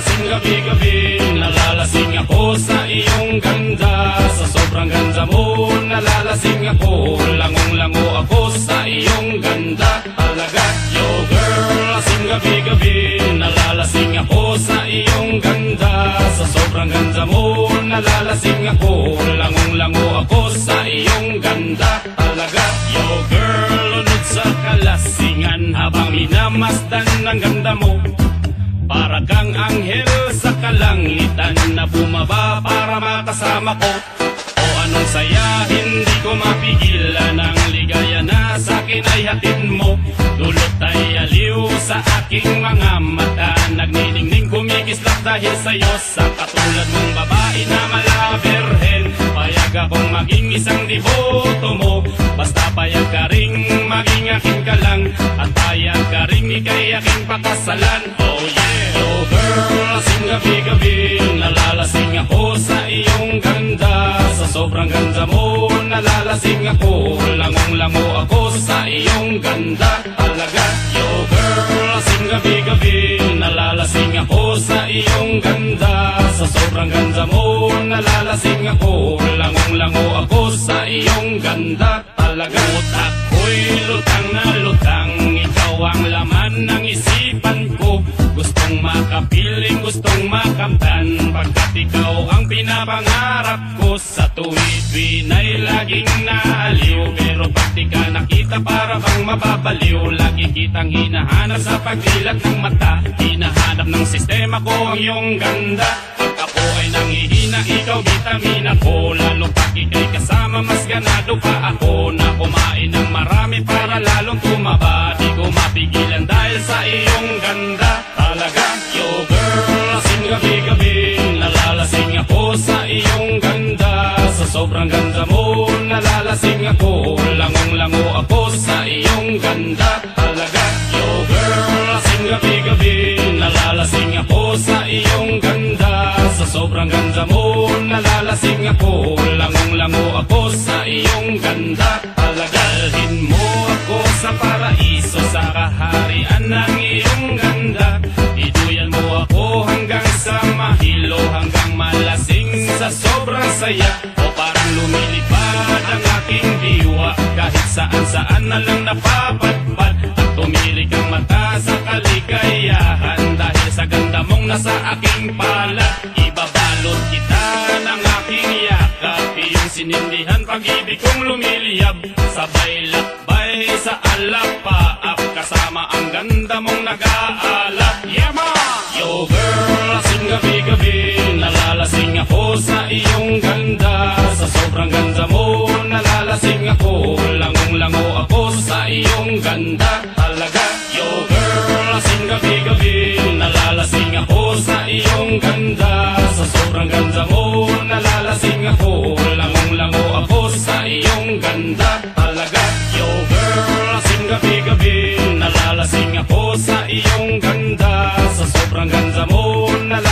Lasing gabi-gabi, nalalasing ako sa iyong ganda. Sa sobrang ganda mo, nalalasing ako Langong-lango ako sa iyong ganda. Talaga, yo girl, lasing gabi-gabi Nalalasing ako sa iyong ganda. Sa sobrang ganda mo, nalalasing ako Langong-lango ako sa iyong ganda. Talaga, yo girl, lunod sa kalasingan Habang minamasdan ng ganda mo anghel sa kalangitan Na bumaba para makasama ko? O anong saya Hindi ko mapigilan Ang ligaya na sa akin ay hatid mo? Dulot ay aliw sa aking mga mata. Nagniningning kumikislap dahil sa'yo. Sa katulad mong babae na malaberhen Payag akong maging isang diboto mo. Basta payag ka ring maging aking ka lang At payag ka ring ikay aking pakasalan. Oh yeah girl, gabi-gabi Nalalasing ako sa iyong ganda. Sa sobrang ganda mo Nalalasing ako Langong-lango ako sa iyong ganda. Talaga, yo girl. Lasing gabi-gabi Nalalasing ako sa iyong ganda. Sa sobrang ganda mo Nalalasing ako Langong-lango ako sa iyong ganda. Talaga, utak ko'y lutang na lutang. Ikaw ang laman ang pinapangarap ko. Sa tuwid ay laging naaliw Pero pag ka nakita para bang mababaliw. Lagi kitang hinahanap sa pagdilat ng mata. Hinahanap ng sistema ko ang iyong ganda. Pag ako ay nangihina, ikaw vitamina ko sobrang ganda mo Nalalasing ako. Langong-lango ako sa iyong ganda Talaga, yo girl, lasing gabi-gabi. Nalalasing ako sa iyong ganda. Sa sobrang ganda mo Nalalasing ako. Langong-lango ako sa iyong ganda Talaga, dalhin mo mahilo Hanggang malasing sa sobrang saya. O parang lumilipad ang aking diwa. Kahit saan saan na lang napapadpad. At tumirik ang mata sa kaligayahan. Dahil sa ganda mong nasa aking palad Ibabalot kita ng aking yakap. Iyong sinindihan pag-ibig kong lumiliyab Sabay lakbay sa alapaap Kasama ang ganda mong nag-aalap sa iyong ganda. Sa sobrang ganda mo, nalalasing ako. Langong-lango ako sa iyong ganda. Talaga, yo girl, lasing gabi-gabi. Nalalasing ako sa iyong ganda. Sa sobrang ganda mo, nalalasing ako. Langong-lango ako sa iyong ganda. Talaga, yo girl, lasing gabi-gabi. Nalalasing ako sa iyong ganda. Sa sobrang ganda mo, nalalasing